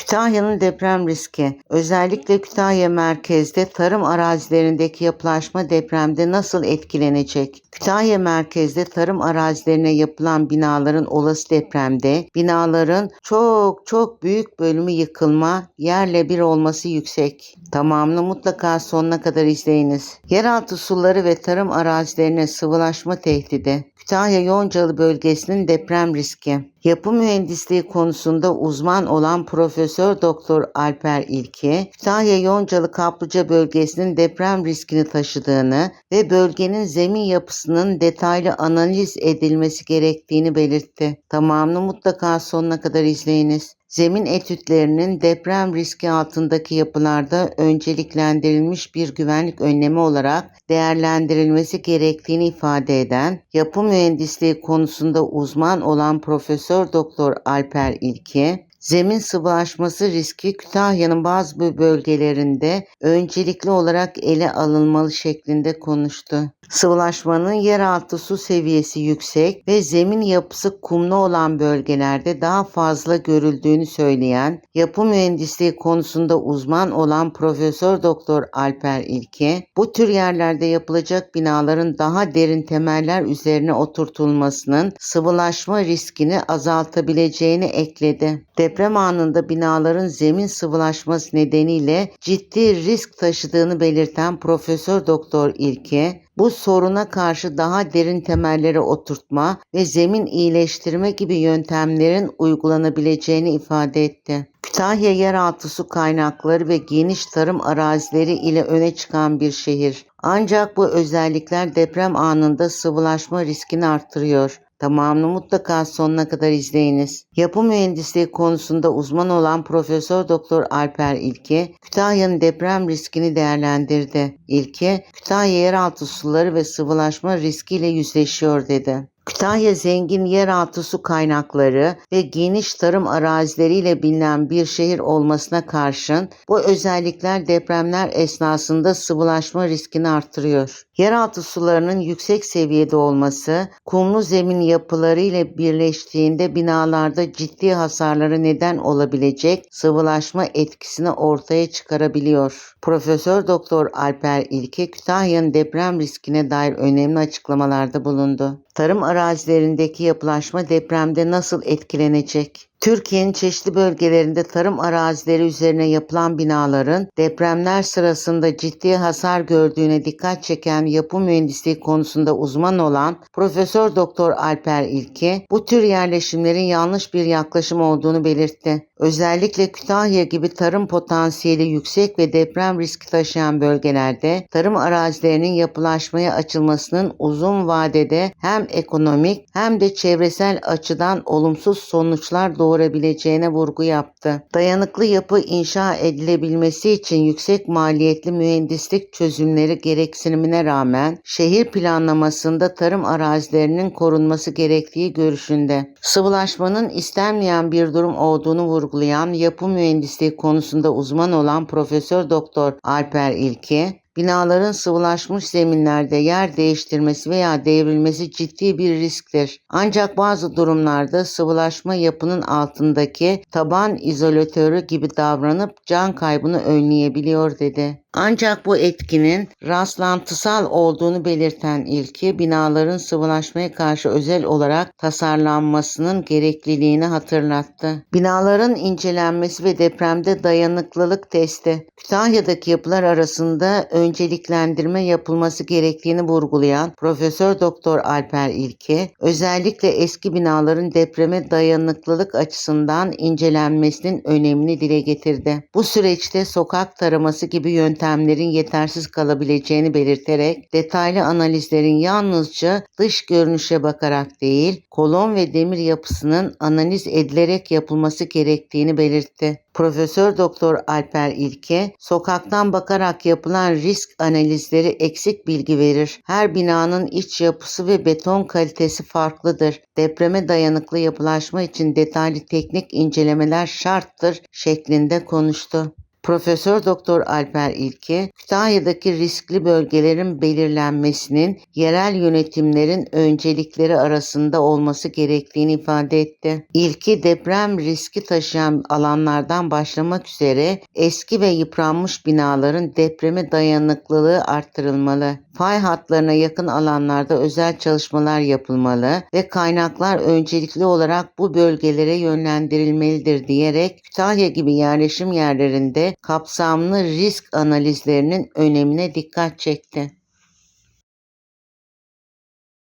Kütahya'nın deprem riski. Özellikle Kütahya merkezde tarım arazilerindeki yapılaşma depremde nasıl etkilenecek? Kütahya merkezde tarım arazilerine yapılan binaların olası depremde binaların çok çok büyük bölümü yıkılma, yerle bir olması yüksek. Tamamını mutlaka sonuna kadar izleyiniz. Yeraltı suları ve tarım arazilerine sıvılaşma tehdidi. Kütahya Yoncalı bölgesinin deprem riski. Yapı mühendisliği konusunda uzman olan Profesör Doktor Alper İlki, Kütahya Yoncalı Kaplıca bölgesinin deprem riskini taşıdığını ve bölgenin zemin yapısının detaylı analiz edilmesi gerektiğini belirtti. Tamamını mutlaka sonuna kadar izleyiniz. Zemin etütlerinin deprem riski altındaki yapılarda önceliklendirilmiş bir güvenlik önlemi olarak değerlendirilmesi gerektiğini ifade eden, yapı mühendisliği konusunda uzman olan Profesör Doktor Alper İlki, zemin sıvılaşması riski Kütahya'nın bazı bölgelerinde öncelikli olarak ele alınmalı şeklinde konuştu. Sıvılaşmanın yeraltı su seviyesi yüksek ve zemin yapısı kumlu olan bölgelerde daha fazla görüldüğünü söyleyen, yapı mühendisliği konusunda uzman olan Profesör Doktor Alper İlke, bu tür yerlerde yapılacak binaların daha derin temeller üzerine oturtulmasının sıvılaşma riskini azaltabileceğini ekledi. Deprem anında binaların zemin sıvılaşması nedeniyle ciddi risk taşıdığını belirten Profesör Doktor İlke, bu soruna karşı daha derin temellere oturtma ve zemin iyileştirme gibi yöntemlerin uygulanabileceğini ifade etti. Kütahya yeraltı su kaynakları ve geniş tarım arazileri ile öne çıkan bir şehir. Ancak bu özellikler deprem anında sıvılaşma riskini artırıyor. Tamamını mutlaka sonuna kadar izleyiniz. Yapı mühendisliği konusunda uzman olan Profesör Doktor Alper İlke, Kütahya'nın deprem riskini değerlendirdi. İlke, Kütahya yeraltı suları ve sıvılaşma riskiyle yüzleşiyor dedi. Kütahya zengin yeraltı su kaynakları ve geniş tarım arazileriyle bilinen bir şehir olmasına karşın bu özellikler depremler esnasında sıvılaşma riskini artırıyor. Yeraltı sularının yüksek seviyede olması, kumlu zemin yapıları ile birleştiğinde binalarda ciddi hasarlara neden olabilecek sıvılaşma etkisini ortaya çıkarabiliyor. Profesör Doktor Alper İlke Kütahya'nın deprem riskine dair önemli açıklamalarda bulundu. Tarım arazilerindeki yapılaşma depremde nasıl etkilenecek? Türkiye'nin çeşitli bölgelerinde tarım arazileri üzerine yapılan binaların depremler sırasında ciddi hasar gördüğüne dikkat çeken yapı mühendisliği konusunda uzman olan Profesör Doktor Alper İlke, bu tür yerleşimlerin yanlış bir yaklaşım olduğunu belirtti. Özellikle Kütahya gibi tarım potansiyeli yüksek ve deprem riski taşıyan bölgelerde tarım arazilerinin yapılaşmaya açılmasının uzun vadede hem ekonomik hem de çevresel açıdan olumsuz sonuçlar doğurabileceğine vurgu yaptı. Dayanıklı yapı inşa edilebilmesi için yüksek maliyetli mühendislik çözümleri gereksinimine rağmen şehir planlamasında tarım arazilerinin korunması gerektiği görüşünde. Sıvılaşmanın istenmeyen bir durum olduğunu vurgulayan yapı mühendisliği konusunda uzman olan Profesör Doktor Alper İlke, Binaların sıvılaşmış zeminlerde yer değiştirmesi veya devrilmesi ciddi bir risktir. Ancak bazı durumlarda sıvılaşma yapının altındaki taban izolatörü gibi davranıp can kaybını önleyebiliyor dedi. Ancak bu etkinin rastlantısal olduğunu belirten ilki binaların sıvılaşmaya karşı özel olarak tasarlanmasının gerekliliğini hatırlattı. Binaların incelenmesi ve depremde dayanıklılık testi Kütahya'daki yapılar arasında önceliklendirme yapılması gerektiğini vurgulayan Profesör Doktor Alper İlke, özellikle eski binaların depreme dayanıklılık açısından incelenmesinin önemini dile getirdi. Bu süreçte sokak taraması gibi yöntemlerin yetersiz kalabileceğini belirterek detaylı analizlerin yalnızca dış görünüşe bakarak değil, kolon ve demir yapısının analiz edilerek yapılması gerektiğini belirtti. Profesör Doktor Alper İlke, sokaktan bakarak yapılan risk analizleri eksik bilgi verir. Her binanın iç yapısı ve beton kalitesi farklıdır. Depreme dayanıklı yapılaşma için detaylı teknik incelemeler şarttır şeklinde konuştu. Profesör Doktor Alper İlke, Kütahya'daki riskli bölgelerin belirlenmesinin yerel yönetimlerin öncelikleri arasında olması gerektiğini ifade etti. İlki deprem riski taşıyan alanlardan başlamak üzere eski ve yıpranmış binaların depreme dayanıklılığı arttırılmalı. Fay hatlarına yakın alanlarda özel çalışmalar yapılmalı ve kaynaklar öncelikli olarak bu bölgelere yönlendirilmelidir diyerek Kütahya gibi yerleşim yerlerinde kapsamlı risk analizlerinin önemine dikkat çekti.